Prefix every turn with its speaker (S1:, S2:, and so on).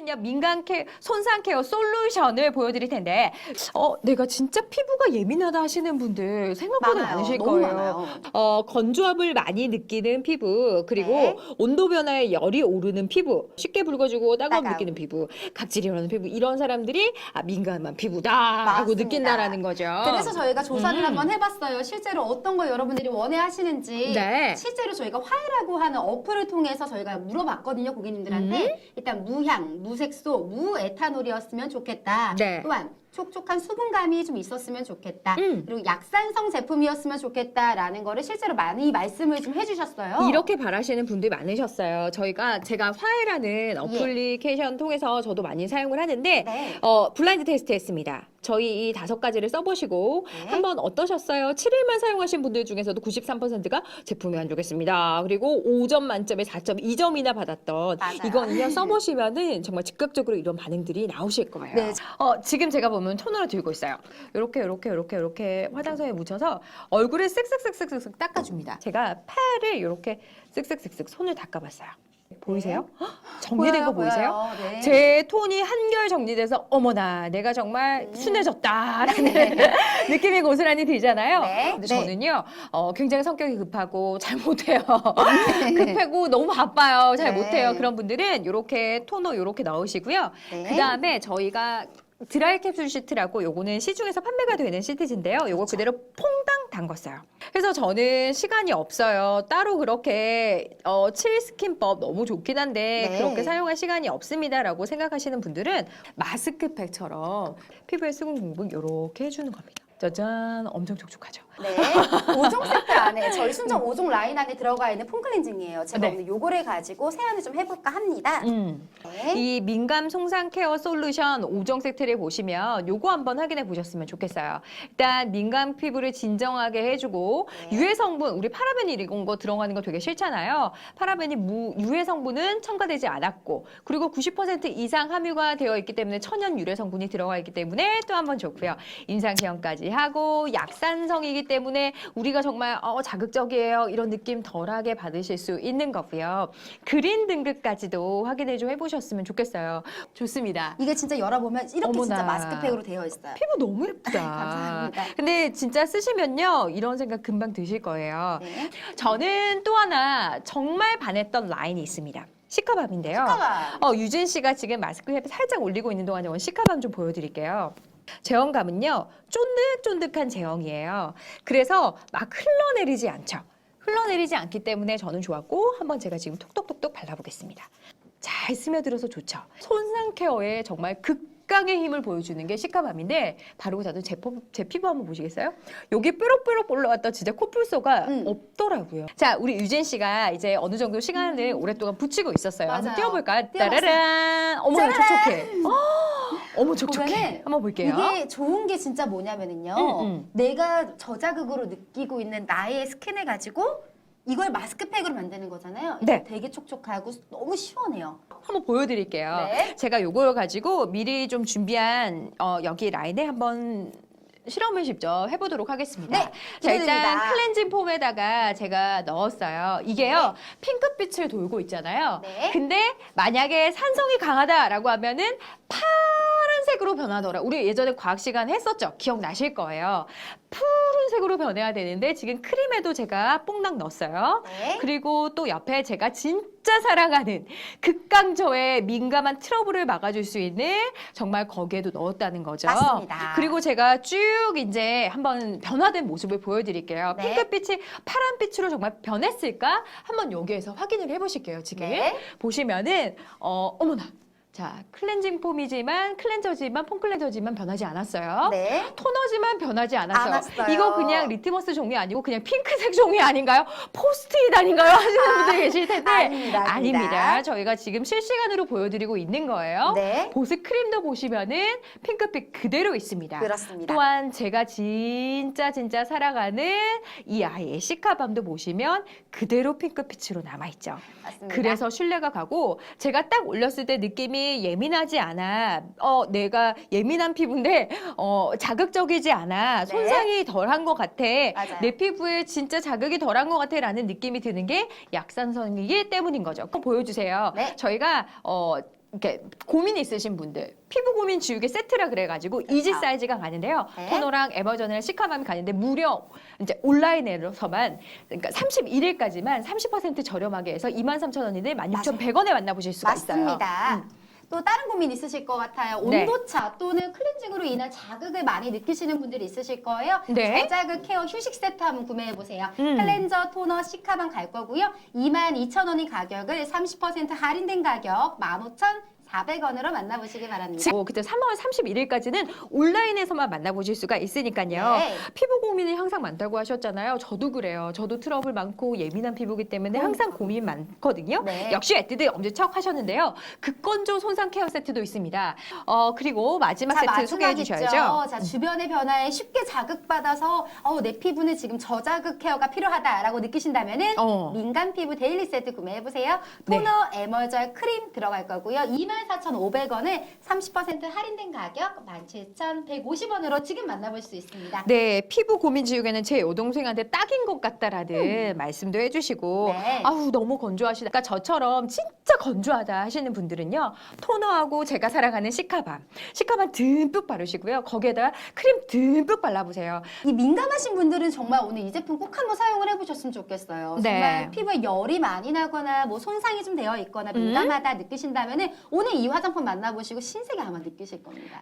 S1: 이번에는요 민간 케 손상 케어 솔루션을 보여드릴 텐데 어 내가 진짜 피부가 예민하다 하시는 분들 생각보다
S2: 많아요.
S1: 많으실
S2: 너무
S1: 거예요.
S2: 많아요.
S1: 어 건조함을 많이 느끼는 피부 그리고
S2: 네.
S1: 온도 변화에 열이 오르는 피부 쉽게 붉어지고 따가움
S2: 따가움.
S1: 느끼는 피부 각질이 일어나는 피부 이런 사람들이 아 민감한 피부다라고
S2: 맞습니다.
S1: 느낀다라는 거죠.
S2: 그래서 저희가 조사를
S1: 음.
S2: 한번 해봤어요. 실제로 어떤 걸 여러분들이 원해 하시는지.
S1: 네.
S2: 실제로 저희가 화해라고 하는 어플을 통해서 저희가 물어봤거든요, 고객님들한테.
S1: 음.
S2: 일단 무향, 무 색소, 무에탄올이었으면 좋겠다.
S1: 네.
S2: 또한 촉촉한 수분감이 좀 있었으면 좋겠다.
S1: 음.
S2: 그리고 약산성 제품이었으면 좋겠다라는 거를 실제로 많이 말씀을 좀 해주셨어요.
S1: 이렇게 바라시는 분들이 많으셨어요. 저희가 제가 화해라는 어플리케이션 통해서 저도 많이 사용을 하는데
S2: 예. 네.
S1: 어, 블라인드 테스트 했습니다. 저희 이 다섯 가지를 써보시고
S2: 네.
S1: 한번 어떠셨어요? 7일만 사용하신 분들 중에서도 93%가 제품이 안 좋겠습니다. 그리고 5점 만점에 4.2점이나 받았던
S2: 맞아요.
S1: 이건 그냥 써보시면은 정말 즉각적으로 이런 반응들이 나오실 거예요.
S2: 네.
S1: 어, 지금 제가 보면 토너를 들고 있어요. 이렇게 이렇게 이렇게 이렇게 화장솜에 묻혀서 얼굴을 쓱쓱쓱쓱쓱 닦아줍니다. 제가 팔을 이렇게 쓱쓱쓱쓱 손을 닦아봤어요. 보이세요? 헉, 정리된 거 보이세요?
S2: 보여요. 네.
S1: 제 톤이 한결 정리돼서 어머나 내가 정말
S2: 음.
S1: 순해졌다라는 느낌이 고스란히 들잖아요.
S2: 네.
S1: 근데
S2: 네.
S1: 저는요 어, 굉장히 성격이 급하고 잘 못해요. 급하고 너무 바빠요. 잘
S2: 네.
S1: 못해요. 그런 분들은 이렇게 토너 이렇게 넣으시고요.
S2: 네.
S1: 그 다음에 저희가 드라이 캡슐 시트라고 요거는 시중에서 판매가 되는 시트인데요. 요거 그대로 퐁당 담궜어요. 그래서 저는 시간이 없어요. 따로 그렇게 어, 칠 스킨법 너무 좋긴 한데
S2: 네.
S1: 그렇게 사용할 시간이 없습니다라고 생각하시는 분들은 마스크팩처럼 피부에 수분 공급 이렇게 해주는 겁니다. 짜잔, 엄청 촉촉하죠.
S2: 네. 5종 세트 안에 저희 순정 5종 라인 안에 들어가 있는 폼 클렌징이에요. 제가
S1: 네.
S2: 오늘 요거를 가지고 세안을 좀 해볼까 합니다.
S1: 음.
S2: 네.
S1: 이 민감 송상 케어 솔루션 5종 세트를 보시면 요거 한번 확인해 보셨으면 좋겠어요. 일단 민감 피부를 진정하게 해주고
S2: 네.
S1: 유해 성분 우리 파라벤이 이런 거 들어가는 거 되게 싫잖아요. 파라벤이 무 유해 성분은 첨가되지 않았고 그리고 90% 이상 함유가 되어 있기 때문에 천연 유래 성분이 들어가 있기 때문에 또 한번 좋고요. 임상 시험까지 하고 약산성이기 때문에 우리가 정말 어, 자극적이에요 이런 느낌 덜하게 받으실 수 있는 거고요. 그린 등급까지도 확인해 좀 해보셨으면 좋겠어요. 좋습니다.
S2: 이게 진짜 열어보면 이렇게 진짜
S1: 어머나.
S2: 마스크팩으로 되어 있어요.
S1: 피부 너무 예쁘다.
S2: 감사합니다.
S1: 근데 진짜 쓰시면요 이런 생각 금방 드실 거예요.
S2: 네.
S1: 저는 또 하나 정말 반했던 라인이 있습니다. 시카밤인데요.
S2: 시카밤.
S1: 어, 유진 씨가 지금 마스크에 살짝 올리고 있는 동안에 시카밤 좀 보여드릴게요. 제형감은요 쫀득쫀득한 제형이에요. 그래서 막 흘러내리지 않죠. 흘러내리지 않기 때문에 저는 좋았고 한번 제가 지금 톡톡톡톡 발라보겠습니다. 잘 스며들어서 좋죠. 손상 케어에 정말 극강의 힘을 보여주는 게 시카밤인데 바르고 자도 제, 피- 제 피부 한번 보시겠어요? 여기 뾰록뾰록 올라왔던 진짜 코뿔소가
S2: 음.
S1: 없더라고요. 자, 우리 유진 씨가 이제 어느 정도 시간을 오랫동안 붙이고 있었어요. 한번
S2: 맞아요.
S1: 띄워볼까요?
S2: 띄워봤어요.
S1: 따라란! 어머, 촉촉해. 어, 어머, 촉촉해.
S2: 보면은
S1: 한번 볼게요.
S2: 이게 좋은 게 진짜 뭐냐면은요.
S1: 음, 음.
S2: 내가 저자극으로 느끼고 있는 나의 스킨을 가지고 이걸 마스크팩으로 만드는 거잖아요. 이게
S1: 네.
S2: 되게 촉촉하고 너무 시원해요.
S1: 한번 보여드릴게요.
S2: 네.
S1: 제가 요걸 가지고 미리 좀 준비한 어, 여기 라인에 한번 실험을 직접 해보도록 하겠습니다.
S2: 네,
S1: 자, 일단
S2: 기대됩니다.
S1: 클렌징 폼에다가 제가 넣었어요. 이게요, 핑크빛을 돌고 있잖아요.
S2: 네.
S1: 근데 만약에 산성이 강하다라고 하면은 파 란색으로 변하더라. 우리 예전에 과학 시간 했었죠. 기억나실 거예요. 푸른색으로 변해야 되는데 지금 크림에도 제가 뽕당 넣었어요.
S2: 네.
S1: 그리고 또 옆에 제가 진짜 사랑하는 극강저의 민감한 트러블을 막아줄 수 있는 정말 거기에도 넣었다는 거죠.
S2: 맞습니다.
S1: 그리고 제가 쭉 이제 한번 변화된 모습을 보여드릴게요.
S2: 네.
S1: 핑크빛이 파란빛으로 정말 변했을까? 한번 여기에서 확인을 해보실게요. 지금
S2: 네.
S1: 보시면은 어 어머나. 자, 클렌징 폼이지만 클렌저지만 폼 클렌저지만 변하지 않았어요.
S2: 네.
S1: 토너지만 변하지 않았어요.
S2: 않았어요.
S1: 이거 그냥 리트머스 종이 아니고 그냥 핑크색 종이 아닌가요? 포스트잇 아닌가요? 하시는 분들 계실 텐데
S2: 아닙니다, 아닙니다.
S1: 아닙니다. 저희가 지금 실시간으로 보여드리고 있는 거예요.
S2: 네.
S1: 보습 크림도 보시면은 핑크빛 그대로 있습니다.
S2: 그렇습니다.
S1: 또한 제가 진짜 진짜 사랑하는 이 아이의 시카밤도 보시면 그대로 핑크빛으로 남아 있죠.
S2: 맞습니다.
S1: 그래서 신뢰가 가고 제가 딱 올렸을 때 느낌이 예민하지 않아. 어, 내가 예민한 피부인데 어, 자극적이지 않아.
S2: 네.
S1: 손상이 덜한 것 같아.
S2: 맞아요.
S1: 내 피부에 진짜 자극이 덜한 것 같아라는 느낌이 드는 게 약산성이기 때문인 거죠. 그거 보여주세요.
S2: 네.
S1: 저희가 어, 이렇게 고민이 있으신 분들 피부 고민 지우개 세트라 그래가지고 이지 사이즈가 가는데요.
S2: 네.
S1: 토너랑 에버전이랑 시카맘이 가는데 무려 이제 온라인에서만 그러니까 31일까지만 30% 저렴하게 해서 23,000원인데 16,100원에 만나보실 수가 있어요.
S2: 맞습니다.
S1: 음.
S2: 또 다른 고민 있으실 것 같아요.
S1: 네.
S2: 온도차 또는 클렌징으로 인한 자극을 많이 느끼시는 분들이 있으실 거예요.
S1: 네.
S2: 저자극 케어 휴식 세트 한번 구매해 보세요.
S1: 음.
S2: 클렌저, 토너, 시카만 갈 거고요. 22,000원인 가격을 30% 할인된 가격 15,400원으로 만나보시기 바랍니다.
S1: 어, 그때 3월 31일까지는 온라인에서만 만나보실 수가 있으니까요.
S2: 네.
S1: 피부 고민이 항상 많다고 하셨잖아요. 저도 그래요. 저도 트러블 많고 예민한 피부기 때문에 항상 고민 많거든요.
S2: 네.
S1: 역시 에뛰드 엄지척 하셨는데요. 극건조 손상 케어 세트도 있습니다. 어, 그리고 마지막
S2: 자,
S1: 세트 소개해
S2: 마지막 주셔야죠. 자, 주변의 변화에 쉽게 자극받아서 어, 내 피부는 지금 저자극 케어가 필요하다라고 느끼신다면은
S1: 어.
S2: 민간 피부 데일리 세트 구매해 보세요.
S1: 네.
S2: 토너, 에머절, 크림 들어갈 거고요. 24,500원에 30% 할인된 가격 17,150원으로 지금 만나볼 수 있습니다.
S1: 네, 피부 고민 지우개는 제 여동생한테 딱인 것 같다라는 말씀도 해주시고,
S2: 음. 네.
S1: 아우 너무 건조하시다. 그러니까 저처럼 진짜 건조하다 하시는 분들은요, 토너하고 제가 사랑하는 시카밤, 시카밤 듬뿍 바르시고요. 거기에다가 크림 듬뿍 발라보세요.
S2: 이 민감하신 분들은 정말 오늘 이 제품 꼭 한번 사용을 해보셨으면 좋겠어요.
S1: 네.
S2: 정말 피부에 열이 많이 나거나 뭐 손상이 좀 되어 있거나 민감하다 느끼신다면은 오늘 이 화장품 만나보시고 신세계 아마 느끼실 겁니다.